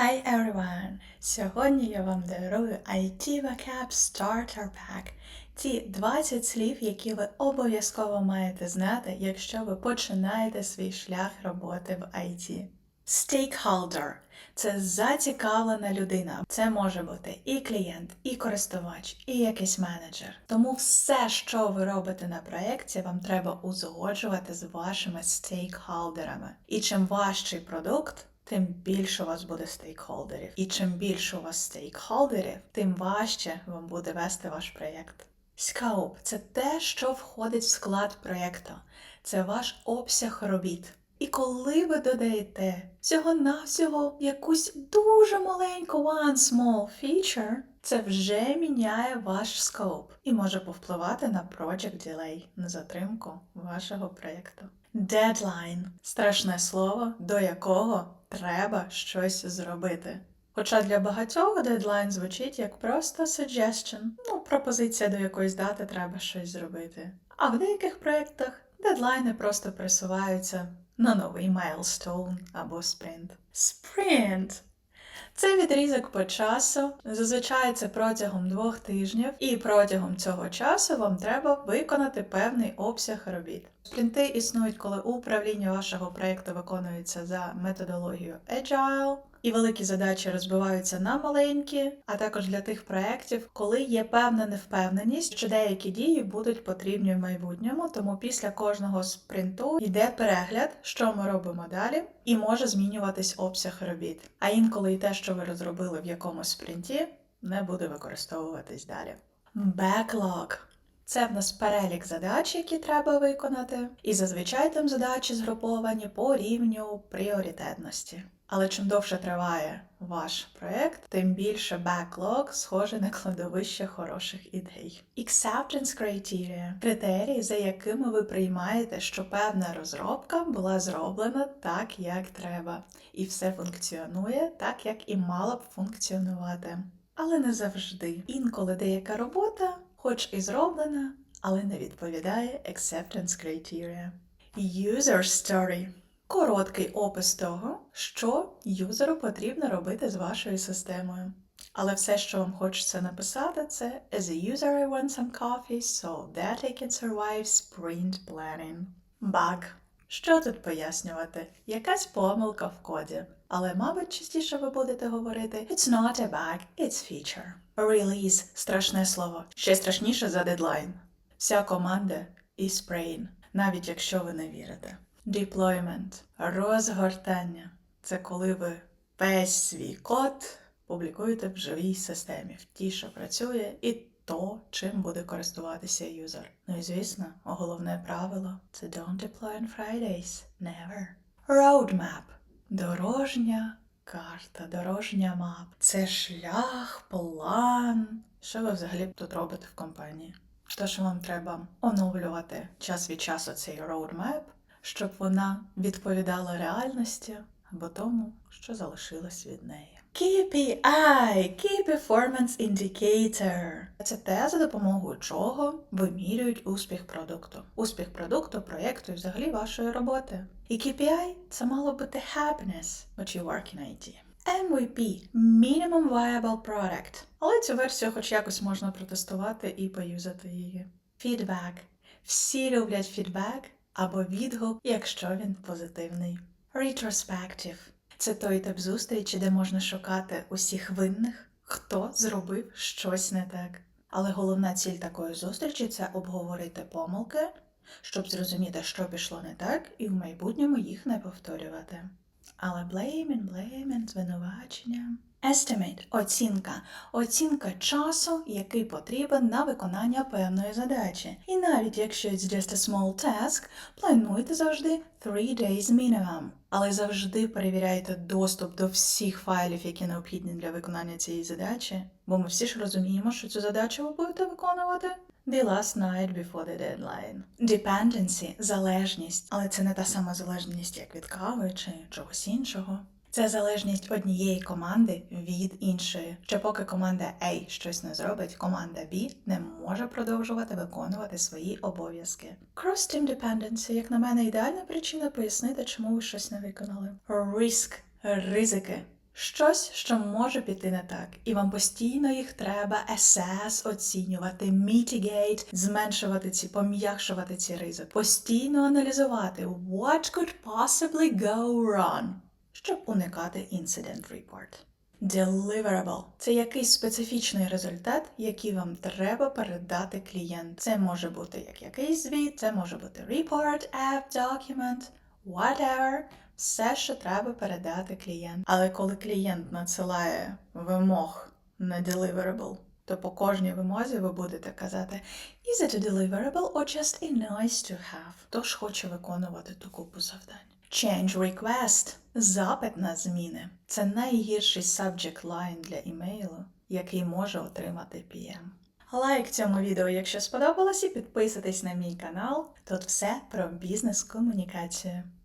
Hi everyone! Сьогодні я вам дарую IT Vocab Starter Pack. Ті 20 слів, які ви обов'язково маєте знати, якщо ви починаєте свій шлях роботи в IT. Stakeholder – це зацікавлена людина. Це може бути і клієнт, і користувач, і якийсь менеджер. Тому все, що ви робите на проєкті, вам треба узгоджувати з вашими стейкхолдерами. І чим важчий продукт, тим більше у вас буде стейкхолдерів. І чим більше у вас стейкхолдерів, тим важче вам буде вести ваш проєкт. Scope – це те, що входить в склад проєкту. Це ваш обсяг робіт. І коли ви додаєте всього-навсього якусь дуже маленьку one small feature, це вже міняє ваш скоп і може повпливати на project delay, на затримку вашого проєкту. Deadline – страшне слово, до якого треба щось зробити. Хоча для багатьох дедлайн звучить як просто suggestion, ну, пропозиція до якоїсь дати треба щось зробити. А в деяких проєктах дедлайни просто присуваються на новий milestone або спринт. Спринт це відрізок по часу. Зазвичай це протягом двох тижнів, і протягом цього часу вам треба виконати певний обсяг робіт. Спринти існують, коли управління вашого проєкту виконується за методологією Agile, і великі задачі розбиваються на маленькі, а також для тих проєктів, коли є певна невпевненість, що деякі дії будуть потрібні в майбутньому, тому після кожного спринту йде перегляд, що ми робимо далі, і може змінюватись обсяг робіт. А інколи і те, що ви розробили в якомусь спринті, не буде використовуватись далі. Backlog – це в нас перелік задач, які треба виконати, і зазвичай там задачі згруповані по рівню пріоритетності. Але чим довше триває ваш проєкт, тим більше backlog схоже на кладовище хороших ідей. Acceptance criteria – критерії, за якими ви приймаєте, що певна розробка була зроблена так, як треба, і все функціонує так, як і мала б функціонувати. Але не завжди. Інколи деяка робота, хоч і зроблена, але не відповідає acceptance criteria. User story короткий опис того, що юзеру потрібно робити з вашою системою. Але все, що вам хочеться написати, це As a user I want some coffee so that I can survive sprint planning. Bug. Що тут пояснювати? Якась помилка в коді. Але, мабуть, частіше ви будете говорити It's not a bug, it's feature. Release – страшне слово. Ще страшніше за дедлайн. Вся команда і sprain, навіть якщо ви не вірите. Deployment – розгортання. Це коли ви весь свій код публікуєте в живій системі, в тій, що працює, і то, чим буде користуватися юзер. Ну і звісно, головне правило це don't deploy on Fridays. Never. Roadmap – дорожня карта, дорожня мап. Це шлях, план. Що ви взагалі тут робите в компанії? То, що вам треба оновлювати час від часу цей roadmap, щоб вона відповідала реальності або тому, що залишилось від неї. KPI – Key Performance Indicator. Це те, за допомогою чого вимірюють успіх продукту. Успіх продукту, проєкту і взагалі вашої роботи. І KPI – це мало бути happiness, but you work in IT. MVP – Minimum Viable Product. Але цю версію хоч якось можна протестувати і поюзати її. Feedback. Всі люблять фідбек, або відгук, якщо він позитивний. Retrospective – це той тип зустрічі, де можна шукати усіх винних, хто зробив щось не так. Але головна ціль такої зустрічі це обговорити помилки, щоб зрозуміти, що пішло не так, і в майбутньому їх не повторювати. Але blaming, blaming, звинувачення. Estimate – оцінка. Оцінка часу, який потрібен на виконання певної задачі. І навіть якщо it's just a small task, плануйте завжди 3 days minimum. Але завжди перевіряйте доступ до всіх файлів, які необхідні для виконання цієї задачі. Бо ми всі ж розуміємо, що цю задачу ви будете виконувати The last night before the deadline. Dependency – залежність. Але це не та сама залежність, як від кави чи чогось іншого. Це залежність однієї команди від іншої. Що поки команда A щось не зробить, команда B не може продовжувати виконувати свої обов'язки. Cross-team dependency, як на мене, ідеальна причина пояснити, чому ви щось не виконали. Risk – ризики. Щось, що може піти не так, і вам постійно їх треба assess, оцінювати, mitigate, зменшувати ці, пом'якшувати ці ризики, постійно аналізувати what could possibly go wrong, щоб уникати incident report. Deliverable – це якийсь специфічний результат, який вам треба передати клієнту. Це може бути як якийсь звіт, це може бути report, app, document, whatever. Все, що треба передати клієнту. Але коли клієнт надсилає вимог на deliverable, то по кожній вимозі ви будете казати Is it a deliverable or just a nice to have? Тож хоче виконувати ту купу завдань. Change request – запит на зміни. Це найгірший subject line для імейлу, який може отримати PM. Лайк цьому відео, якщо сподобалось, і підписуйтесь на мій канал. Тут все про бізнес-комунікацію.